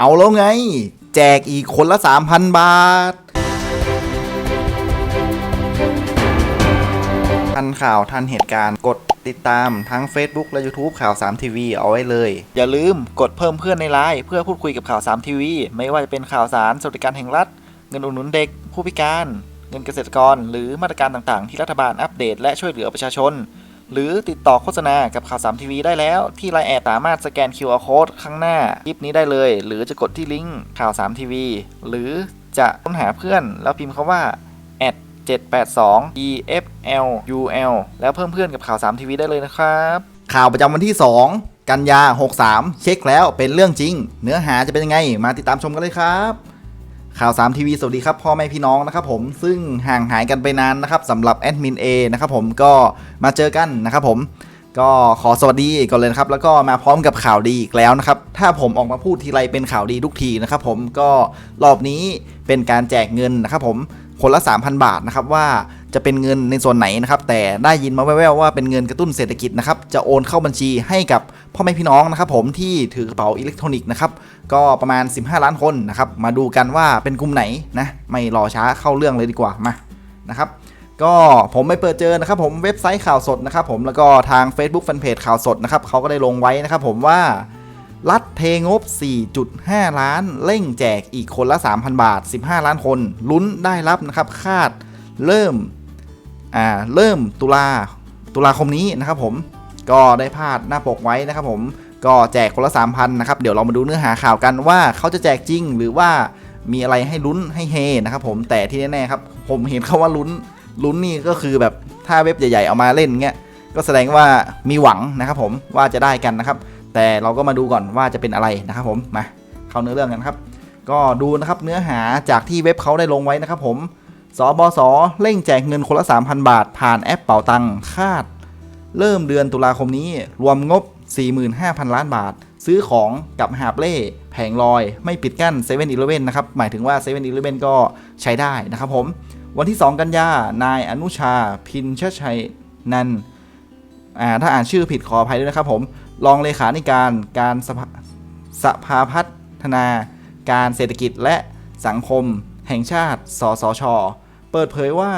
เอาแล้วไง แจกอีกคนละ 3,000 บาท ทันข่าวทันเหตุการณ์กดติดตามทั้ง Facebook และ YouTube ข่าว 3 ทีวีเอาไว้เลย อย่าลืมกดเพิ่มเพื่อนในไลน์เพื่อพูดคุยกับข่าว 3 ทีวี ไม่ว่าจะเป็นข่าวสารสวัสดิการแห่งรัฐ เงินอุดหนุนเด็ก ผู้พิการ เงินเกษตรกร หรือมาตรการต่างๆ ที่รัฐบาลอัปเดตและช่วยเหลือประชาชน หรือติดต่อโฆษณากับข่าว3ทีวีได้แล้ว ที่ไลน์แอดสามารถสแกน QR Code ข้างหน้าคลิปนี้ได้เลย หรือจะกดที่ลิงก์ข่าว3ทีวีหรือจะค้นหาเพื่อนแล้วพิมพ์คาว่า782 EFLUL แล้วเพิ่มเพื่อนกับข่าว3ทีวีได้เลยนะครับ ข่าวประจำวันที่ 2 กันยา 63 เช็คแล้วเป็นเรื่องจริง เนื้อหาจะเป็นยังไง มาติดตามชมกันเลยครับ ข่าว3ทีวีสวัสดีครับพ่อแม่พี่น้องนะครับผมซึ่งห่างหายกันไปนานนะครับสำหรับแอดมิน A นะครับผมก็มาเจอกันนะครับผมก็ขอสวัสดีก่อนเลยนะครับแล้วก็มาพร้อมกับข่าวดีอีกแล้วนะครับถ้าผมออกมาพูดทีไรเป็นข่าวดีทุกทีนะครับผมก็รอบนี้เป็นการแจกเงินนะครับผมคนละ 3,000 บาทนะครับว่า จะเป็นเงินในส่วนไหนนะครับ แต่ได้ยินมาแว่วๆว่าเป็นเงินกระตุ้นเศรษฐกิจนะครับ จะโอนเข้าบัญชีให้กับพ่อแม่พี่น้องนะครับผมที่ถือกระเป๋าอิเล็กทรอนิกส์นะครับ ก็ประมาณ 15 ล้านคนนะครับ มาดูกันว่าเป็นกลุ่มไหนนะ ไม่รอช้าเข้าเรื่องเลยดีกว่ามานะครับก็ผมไปเปิดเจอนะครับผมเว็บไซต์ข่าวสดนะครับผมแล้วก็ทาง Facebook Fanpage ข่าวสดนะครับเขาก็ได้ลงไว้นะครับผมว่ารัฐเทงบ 4.5 ล้าน เร่งแจกอีกคนละ 3,000 บาท 15 ล้านคน ลุ้นได้รับนะครับ คาดเริ่ม อ่าเริ่มตุลาตุลาคมนี้นะครับผมก็ได้พาดหน้าปกไว้นะครับผมก็แจกคนละ 3,000 นะครับ เดี๋ยวเรามาดูเนื้อหาข่าวกันว่าเขาจะแจกจริงหรือว่ามีอะไรให้ลุ้นให้เฮนะครับผมแต่ที่แน่ๆครับ ผมเห็นเขาว่าลุ้นลุ้นนี่ก็คือแบบถ้าเว็บใหญ่ๆ เอามาเล่นเงี้ยก็แสดงว่ามีหวังนะครับผมว่าจะได้กันนะครับ แต่เราก็มาดูก่อนว่าจะเป็นอะไรนะครับผมมาเข้าเนื้อเรื่องกันครับ ก็ดูนะครับเนื้อหาจากที่เว็บเขาได้ลงไว้นะครับผม สบสเร่งแจกเงินคนละ 3,000 บาท ผ่านแอปเป่าตังคาด เริ่มเดือนตุลาคมนี้ รวมงบ 45,000 ล้านบาท ซื้อของกับหาบเล่แผงลอย ไม่ปิดกั้น7 e เ e ่ e อนะครับ หมายถึงว่า7 e เ e ่ e ก็ใช้ได้นะครับผม วันที่ 2 กันยานายอนุชา พินชชัยนันถ้าอ่านชื่อผิดขออภัยด้วยนะครับผมรองเลขาธิการการสภาสภาพัฒนาการเศรษฐกิจและสังคม แห่งชาติ สสช เปิดเผยว่า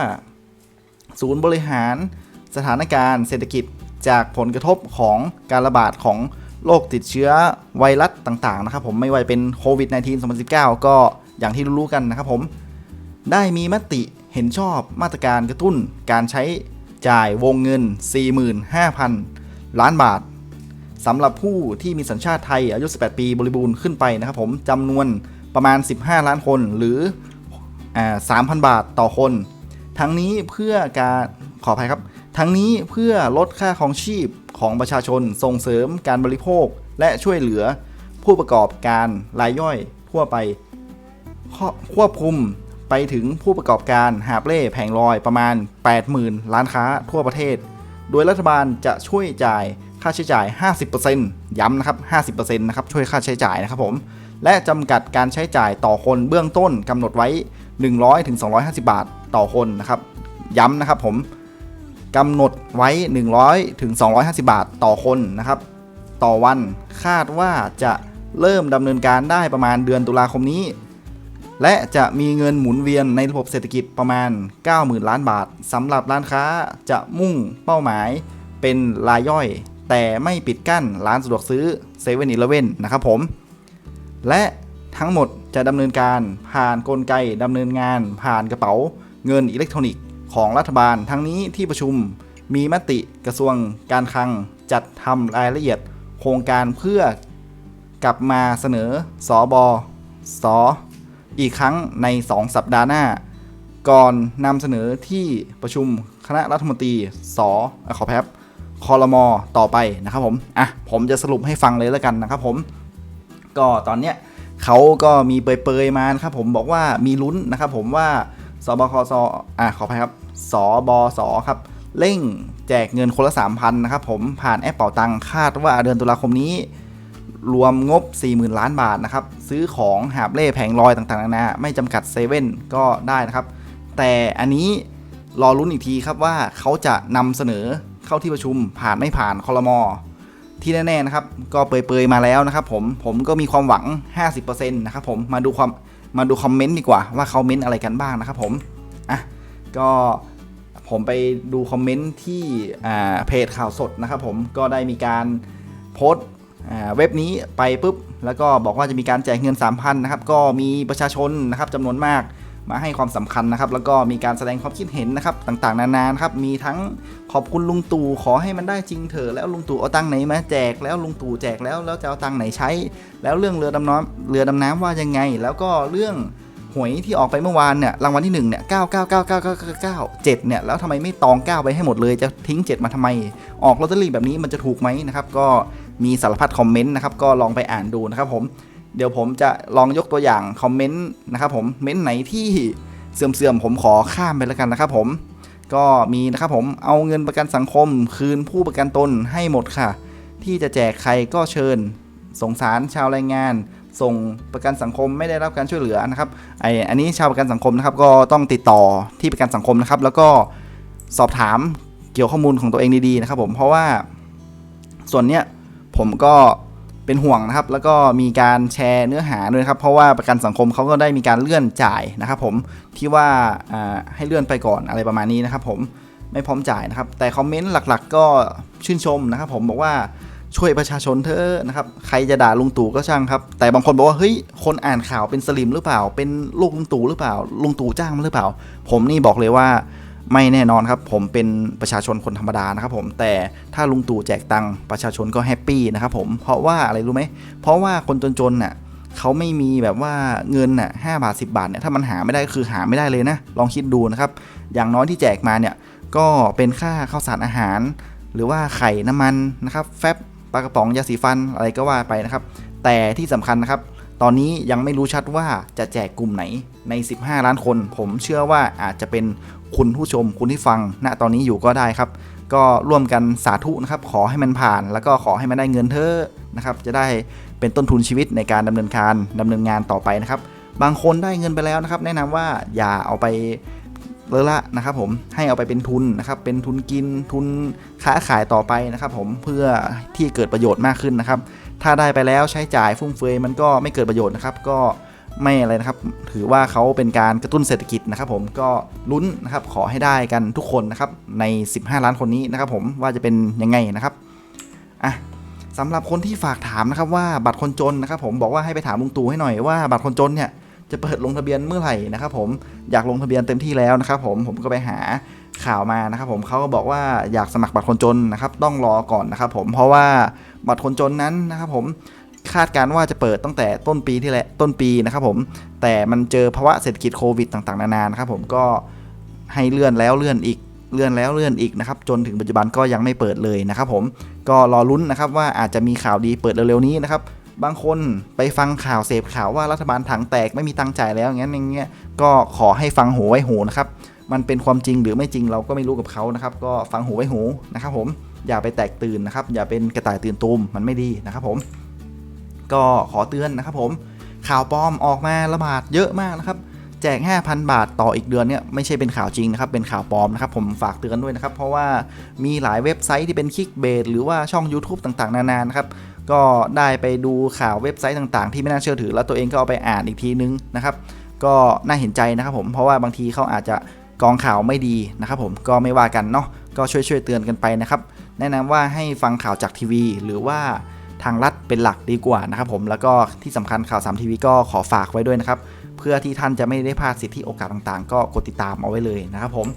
ศูนย์บริหารสถานการณ์เศรษฐกิจจากผลกระทบของการระบาดของโรคติดเชื้อไวรัสต่างๆนะครับผมไม่ว่าเป็นโควิด -19 2019 ก็อย่างที่รู้ๆกันนะครับผม ได้มีมติเห็นชอบมาตรการกระตุ้นการใช้จ่ายวงเงิน 45,000 ล้านบาทสำหรับผู้ที่มีสัญชาติไทยอายุ 18 ปีบริบูรณ์ขึ้นไปนะครับผมจำนวนประมาณ 15 ล้านคนหรือ 3,000 บาทต่อคน ทั้งนี้เพื่อการขออภัยครับ ทั้งนี้เพื่อลดค่าของชีพของประชาชนส่งเสริมการบริโภคและช่วยเหลือผู้ประกอบการรายย่อยทั่วไป ควบคุมไปถึงผู้ประกอบการหาบเล่แผงลอยประมาณ 80,000 ล้านค้าทั่วประเทศ โดยรัฐบาลจะช่วยจ่ายค่าใช้จ่าย 50%ย้ำนะครับ 50%นะครับ ช่วยค่าใช้จ่ายนะครับผม และจำกัดการใช้จ่ายต่อคนเบื้องต้นกำหนดไว้ 100ถึง250 บาทต่อคนนะครับ ย้ำนะครับผมกำหนดไว้ 100ถึง250 บาทต่อคนนะครับ ต่อวันคาดว่าจะเริ่มดำเนินการได้ประมาณเดือนตุลาคมนี้ และจะมีเงินหมุนเวียนในระบบเศรษฐกิจประมาณ 90,000 ล้านบาทสำหรับร้านค้าจะมุ่งเป้าหมายเป็นรายย่อย แต่ไม่ปิดกั้นร้านสะดวกซื้อ7 e เ e ่ e อนะครับผม และ ทั้งหมดจะดำเนินการผ่านนกลไกดำเนินงาน ผ่านกระเป๋า เงินอิเล็กทรอนิกส์ของรัฐบาล ทั้งนี้ที่ประชุมมีมติกระทรวงการคลังจัดทำรายละเอียดโครงการเพื่อกลับมาเสนอสอบอสออีกครั้งใน 2 สัปดาห์หน้า ก่อนนำเสนอที่ประชุมคณะรัฐมนตรีสอขอแพบคอรมอต่อไปนะครับผม อะ ผมจะสรุปให้ฟังเลยแล้วกันนะครับผม ก็ตอนเนี้ย เขาก็มีเปยๆมานะครับผมบอกว่ามีลุ้นนะครับผมว่าสบคสอะขออภัยครับสบสครับเร่งแจกเงินคนละ 3,000นะครับผมผ่านแอปเป่าตังคาดว่าเดือนตุลาคมนี้ รวมงบ 40,000 ล้านบาทนะครับ ซื้อของหาบเล่แผงลอยต่างๆนานาไม่จำกัดเซเว่นก็ได้นะครับ แต่อันนี้รอลุ้นอีกทีครับว่าเขาจะนำเสนอเข้าที่ประชุมผ่านไม่ผ่านคอรมอ ที่แน่ๆนะครับ ก็เปยๆมาแล้วนะครับผมผมก็มีความหวัง 50%นะครับผมมาดูความมาดูคอมเมนต์ดีกว่าว่าเขาเม้นต์อะไรกันบ้างนะครับผมอะก็ผมไปดูคอมเมนต์ที่อ่าเพจข่าวสดนะครับผมก็ได้มีการโพสต์อ่าเว็บนี้ไปปุ๊บ แล้วก็บอกว่าจะมีการแจกเงิน 3,000 นะครับ ก็มีประชาชนนะครับจำนวนมาก มาให้ความสำคัญนะครับ แล้วก็มีการแสดงความคิดเห็นนะครับ ต่างๆ นานานะครับ มีทั้งขอบคุณลุงตู่ขอให้มันได้จริงเถอะแล้วลุงตู่เอาตังไหนมาแจกแล้วลุงตู่แจกแล้วแล้วจะเอาตังไหนใช้ แล้วเรื่องเรือดำน้ำเรือดำน้ำว่ายังไง แล้วก็เรื่องหวยที่ออกไปเมื่อวานเนี่ยรางวัลที่1เนี่ยเก้าเก้าเก้าเก้าเก้าเก้าเจ็ดเนี่ยแล้วทำไมไม่ตองเก้าไปให้หมดเลยจะทิ้ง7มาทำไม ออกลอตเตอรี่แบบนี้มันจะถูกไหมนะครับ ก็มีสารพัดคอมเมนต์นะครับก็ลองไปอ่านดูนะครับผม เดี๋ยวผมจะลองยกตัวอย่างคอมเมนต์นะครับผมเม้นต์ไหนที่เสื่อมๆผมขอข้ามไปแล้วกันนะครับผมก็มีนะครับผมเอาเงินประกันสังคมคืนผู้ประกันตนให้หมดค่ะ ที่จะแจกใครก็เชิญ สงสารชาวแรงงาน ส่งประกันสังคมไม่ได้รับการช่วยเหลือนะครับไออันนี้ชาวประกันสังคมนะครับก็ต้องติดต่อที่ประกันสังคมนะครับ แล้วก็สอบถามเกี่ยวข้อมูลของตัวเองดีๆนะครับผมเพราะว่าส่วนเนี้ยผมก็ เป็นห่วงนะครับ แล้วก็มีการแชร์เนื้อหาด้วยครับ เพราะว่าประกันสังคมเขาก็ได้มีการเลื่อนจ่ายนะครับ ผมที่ว่าให้เลื่อนไปก่อนอะไรประมาณนี้นะครับ ผมไม่พร้อมจ่ายนะครับ แต่คอมเมนต์หลักๆ ก็ชื่นชมนะครับ ผมบอกว่าช่วยประชาชนเถอะนะครับ ใครจะด่าลุงตู่ก็ช่างครับ แต่บางคนบอกว่าเฮ้ยคนอ่านข่าวเป็นสลิมหรือเปล่า เป็นลูกลุงตู่หรือเปล่าลุงตู่จ้างมาหรือเปล่า ผมนี่บอกเลยว่า ไม่แน่นอนครับ ผมเป็นประชาชนคนธรรมดานะครับผมแต่ถ้าลุงตู่แจกตังค์ประชาชนก็แฮปปี้นะครับผมเพราะว่าอะไรรู้ไหมเพราะว่าคนจนๆน่ะเขาไม่มีแบบว่าเงินน่ะห้าบาท 10 บาทเนี่ยถ้ามันหาไม่ได้คือหาไม่ได้เลยนะ ลองคิดดูนะครับ อย่างน้อยที่แจกมาเนี่ยก็เป็นค่าข้าวสารอาหาร หรือว่าไข่น้ำมันนะครับ แฟบปลากระป๋องยาสีฟันอะไรก็ว่าไปนะครับ แต่ที่สำคัญนะครับ ตอนนี้ยังไม่รู้ชัดว่าจะแจกกลุ่มไหนใน 15 ล้านคน ผมเชื่อว่าอาจจะเป็น คุณผู้ชมคุณที่ฟังณตอนนี้อยู่ก็ได้ครับ ก็ร่วมกันสาธุนะครับ ขอให้มันผ่าน แล้วก็ขอให้มันได้เงินเถอะนะครับ จะได้เป็นต้นทุนชีวิตในการดำเนินการดำเนินงานต่อไปนะครับ บางคนได้เงินไปแล้วนะครับ แนะนำว่าอย่าเอาไปเลอะละนะครับผมให้เอาไปเป็นทุนนะครับ เป็นทุนกินทุนค้าขายต่อไปนะครับผมเพื่อที่เกิดประโยชน์มากขึ้นนะครับ ถ้าได้ไปแล้วใช้จ่ายฟุ่มเฟือยมันก็ไม่เกิดประโยชน์นะครับ ก็ ไม่อะไรนะครับ ถือว่าเขาเป็นการกระตุ้นเศรษฐกิจนะครับผมก็ลุ้นนะครับขอให้ได้กันทุกคนนะครับใน 15 ล้านคนนี้นะครับผมว่าจะเป็นยังไงนะครับอะสำหรับคนที่ฝากถามนะครับว่าบัตรคนจนนะครับ ผมบอกว่าให้ไปถามลุงตู่ให้หน่อยว่าบัตรคนจนเนี่ยจะเปิดลงทะเบียนเมื่อไหร่นะครับผมอยากลงทะเบียนเต็มที่แล้วนะครับผมผมก็ไปหาข่าวมานะครับผมเขาก็บอกว่าอยากสมัครบัตรคนจนนะครับ ต้องรอก่อนนะครับผมเพราะว่าบัตรคนจนนั้นนะครับผม คาดการว่าจะเปิดตั้งแต่ต้นปีที่แหละต้นปีนะครับผมแต่มันเจอภาวะเศรษฐกิจโควิดต่างๆนานานะครับผมก็ให้เลื่อนแล้วเลื่อนอีกเลื่อนแล้วเลื่อนอีกนะครับจนถึงปัจจุบันก็ยังไม่เปิดเลยนะครับผมก็รอลุ้นนะครับว่าอาจจะมีข่าวดีเปิดเร็วๆนี้นะครับบางคนไปฟังข่าวเสพข่าวว่ารัฐบาลถังแตกไม่มีตังจ่ายแล้วอย่างนั้นอย่างเงี้ยก็ขอให้ฟังหูไว้หูนะครับมันเป็นความจริงหรือไม่จริงเราก็ไม่รู้กับเขานะครับ ก็ฟังหูไว้หูนะครับผมอย่าไปแตกตื่นนะครับ อย่าเป็นกระต่ายตื่นตูมมันไม่ดีนะครับผม ก็ขอเตือนนะครับผมข่าวปลอมออกมาระบาดเยอะมากนะครับ แจก 5,000 บาทต่ออีกเดือนเนี่ยไม่ใช่เป็นข่าวจริงนะครับ เป็นข่าวปลอมนะครับ ผมฝากเตือนด้วยนะครับ เพราะว่ามีหลายเว็บไซต์ที่เป็นคลิกเบสหรือว่าช่อง YouTube ต่างๆ นานานะครับก็ได้ไปดูข่าวเว็บไซต์ต่างๆ ที่ไม่น่าเชื่อถือ แล้วตัวเองก็เอาไปอ่านอีกทีนึงนะครับ ก็น่าเห็นใจนะครับผมเพราะว่าบางทีเขาอาจจะกองข่าวไม่ดีนะครับผมก็ไม่ว่ากันเนาะก็ช่วยช่วยๆเตือนกันไปนะครับ แนะนำว่าให้ฟังข่าวจากทีวี หรือว่า ทางรัฐเป็นหลักดีกว่านะครับผมแล้วก็ที่สำคัญข่าวสามทีวีก็ขอฝากไว้ด้วยนะครับ เพื่อที่ท่านจะไม่ได้พลาดสิทธิโอกาสต่างๆ ก็กดติดตามเอาไว้เลยนะครับผม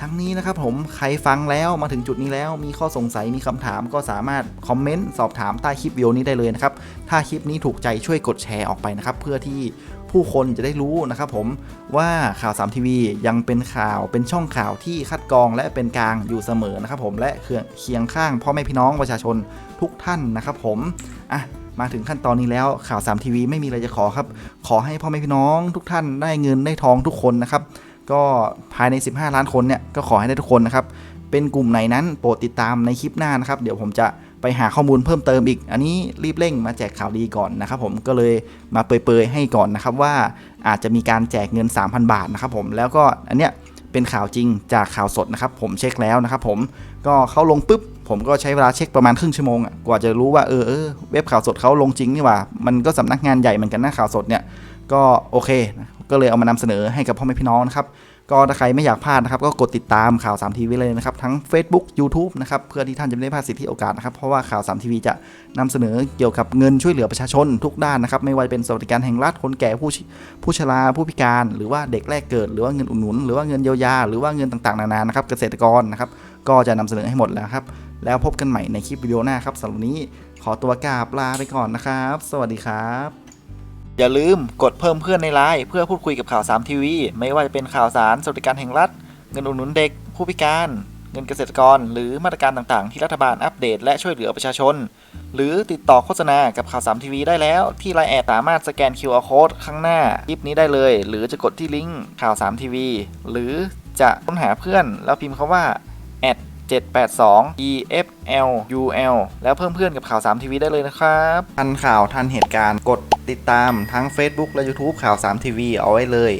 ทั้งนี้นะครับผมใครฟังแล้วมาถึงจุดนี้แล้ว มีข้อสงสัยมีคำถามก็สามารถคอมเมนต์สอบถามใต้คลิปวิดีโอนี้ได้เลยนะครับถ้าคลิปนี้ถูกใจช่วยกดแชร์ออกไปนะครับเพื่อที่ ผู้คนจะได้รู้นะครับผมว่าข่าว3ทีวียังเป็นข่าวเป็นช่องข่าวที่คัดกรองและเป็นกลางอยู่เสมอนะครับผมและเคียงข้างพ่อแม่พี่น้องประชาชนทุกท่านนะครับผมอะมาถึงขั้นตอนนี้แล้วข่าว3ทีวีไม่มีอะไรจะขอครับ ขอให้พ่อแม่พี่น้องทุกท่านได้เงินได้ทองทุกคนนะครับ ก็ภายใน 15 ล้านคนเนี่ยก็ขอให้ได้ทุกคนนะครับ เป็นกลุ่มไหนนั้นโปรดติดตามในคลิปหน้านะครับ เดี๋ยวผมจะ ไปหาข้อมูลเพิ่มเติมอีก อันนี้รีบเร่งมาแจกข่าวดีก่อนนะครับผมก็เลยมาเปยๆให้ก่อนนะครับว่าอาจจะมีการแจกเงิน 3,000 บาทนะครับผมแล้วก็อันเนี้ยเป็นข่าวจริงจากข่าวสดนะครับผมเช็คแล้วนะครับผมก็เขาลงปุ๊บผมก็ใช้เวลาเช็คประมาณครึ่งชั่วโมงกว่าจะรู้ว่าเออเออเว็บข่าวสดเขาลงจริงนี่ว่า มันก็สำนักงานใหญ่เหมือนกันนะข่าวสดเนี่ยก็โอเค ก็เลยเอามานำเสนอให้กับพ่อแม่พี่น้องนะครับ ก็ถ้าใครไม่อยากพลาดนะครับ ก็กดติดตามข่าว3ทีวีเลยนะครับ ทั้ง Facebook YouTube นะครับ เพื่อที่ท่านจะไม่ได้พลาดสิทธิโอกาสนะครับ เพราะว่าข่าว3ทีวีจะนำเสนอเกี่ยวกับเงินช่วยเหลือประชาชนทุกด้านนะครับ ไม่ว่าจะเป็นสวัสดิการแห่งรัฐ คนแก่ผู้ชิผู้ชรา ผู้พิการ หรือว่าเด็กแรกเกิด หรือว่าเงินอุดหนุน หรือว่าเงินเยียวยา หรือว่าเงินต่างๆ นานา นะครับ เกษตรกรนะครับ ก็จะนำเสนอให้หมดแล้วครับ แล้วพบกันใหม่ในคลิปวิดีโอหน้าครับสำหรับนนี้ขอตัวกราบลาไปก่อนนะครับ สวัสดีครับ อย่าลืมกดเพิ่มเพื่อนในไลน์เพื่อพูดคุยกับข่าว3ทีวีไม่ว่าจะเป็นข่าวสารสวัสดิการแห่งรัฐ เงินอุดหนุนเด็ก ผู้พิการ เงินเกษตรกร หรือมาตรการต่างๆ ที่รัฐบาลอัปเดต และช่วยเหลือประชาชน หรือติดต่อโฆษณากับข่าว3ทีวีได้แล้ว ที่ไลน์แอดสามารถสแกน QR Code ข้างหน้าคลิปนี้ได้เลย หรือจะกดที่ลิงก์ข่าว3ทีวีหรือจะค้นหาเพื่อนแล้วพิมพ์คาว่า 782 EFLUL แล้วเพิ่มเพื่อนกับข่าว3ทีวีได้เลยนะครับ ทันข่าวทันเหตุการณ์กดติดตามทั้ง Facebook และ YouTube ข่าว3ทีวีเอาไว้เลย